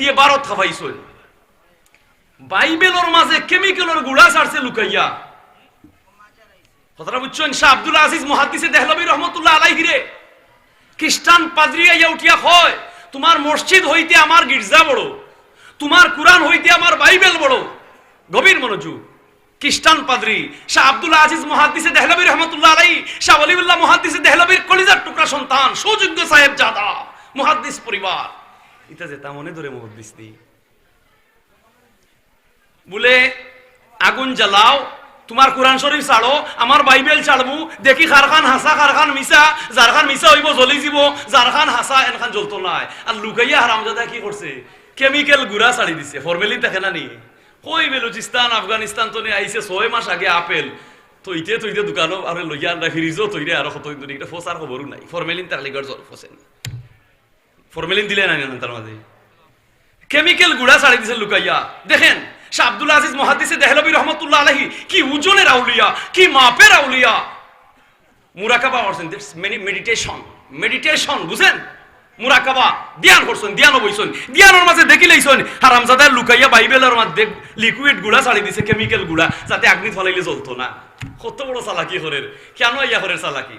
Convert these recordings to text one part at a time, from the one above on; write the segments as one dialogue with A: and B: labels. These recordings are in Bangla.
A: দিয়ে ভারত খাবাইছই বাইবেলর মাঝে কেমিক্যালর গুড়া ছাড়ছে লুকাইয়া। কথাটা বুঝছেন শাহ আব্দুল আজিজ মহাদিসে দেহলবী রহমতুল্লাহ আলাইহি রে। খ্রিস্টান পাদ্রি আইয়া উঠিয়া হয় তোমার মসজিদ হইতে আমার গির্জা বড়, তোমার কুরআন হইতে আমার বাইবেল বড়। গভীর মনোযোগ। খ্রিস্টান পাদ্রি, শাহ আব্দুল আজিজ মহাদিসে দেহলবী রহমতুল্লাহ আলাই শাহ অলিউল্লাহ মহাদিসে দেহলবীর কলিজার টুকরা সন্তান সুযোগ্য সাহেব জাদা মহাদিস পরিবার। এটা যেতা মনে ধরে মহাদিস দি বলে, আগুন জ্বালাও, তোমার কোরআন শরীফ ছাড়ো, আমার বাইবেল ছাড়বো, দেখি খারখান হাসা খারখান মিশা যারখান মিশা হইব জ্বলি যাব যারখান হাসা এনখান জ্বলতো নাই। আর লুকাইয়া হারামজাদা কি করছে? কেমিক্যাল গুড়া ছাড়ি দিছে ফরমেলি দেখে না নি? কই বেলুচিস্তান, আফগানিস্তান তো নিয়ে আইছে ছয় মাস আগে আপেল। তৈতে তৈতে দোকানো আর লইয়া আনরা ফ্রিজও তৈরে আর কত এটা ফসার খবরও নাই। ফরমেলিন তার লিগার জল ফসেন ফরমেলিন দিলে না তার মাঝে কেমিক্যাল গুড়া ছাড়ি দিছে লুকাইয়া। দেখেন, শাহ আব্দুল আজিজ মহাদিসে দেহলবী রহমতুল্লাহ আলাইহি কি উজনের আউলিয়া কি মাপের আউলিয়া মুরাকাবা করছেন মেডিটেশন মেডিটেশন বুঝেন মুরাকাবা, ধ্যান করছেন ধ্যান বইছেন, ধ্যানের মাঝে দেখি লইছেন। হারামজাদার লুকাইয়া বাইবেলের মধ্যে লিকুইড গুড়া ছাড়ি দিছে কেমিক্যাল গুড়া, যাতে আগ্নি ফলাইলে জ্বলতো না। কত বড় চালাকি করের কেন ইয়া করের চালাকি?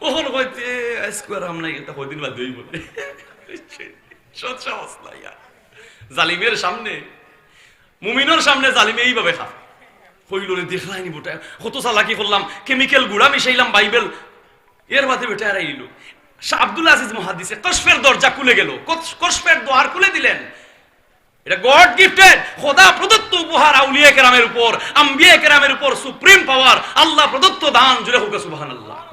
A: ওহন কইতে আজকে সৎ সাহস নাই আর। জালিমের সামনে সামনে জালিমে এইভাবে খা হইল রে, দেখলাই নি বোটা, কত চালাকি করলাম কেমিক্যাল গুড়া মিশাইলাম, বাইবেল। এর বাদে বেটা আর শাহ আব্দুল আজিজ মহাদিসে কশফের দরজা খুলে গেল। কস- কশফের দোয়ার খুলে দিলেন। এটা গড গিফটেড, খোদা প্রদত্ত উপহার আউলিয়া কেরামের উপর, আম্বিয়া কেরামের উপর সুপ্রিম পাওয়ার, আল্লাহ প্রদত্ত দান জুড়ে হোক সুবহানাল্লাহ।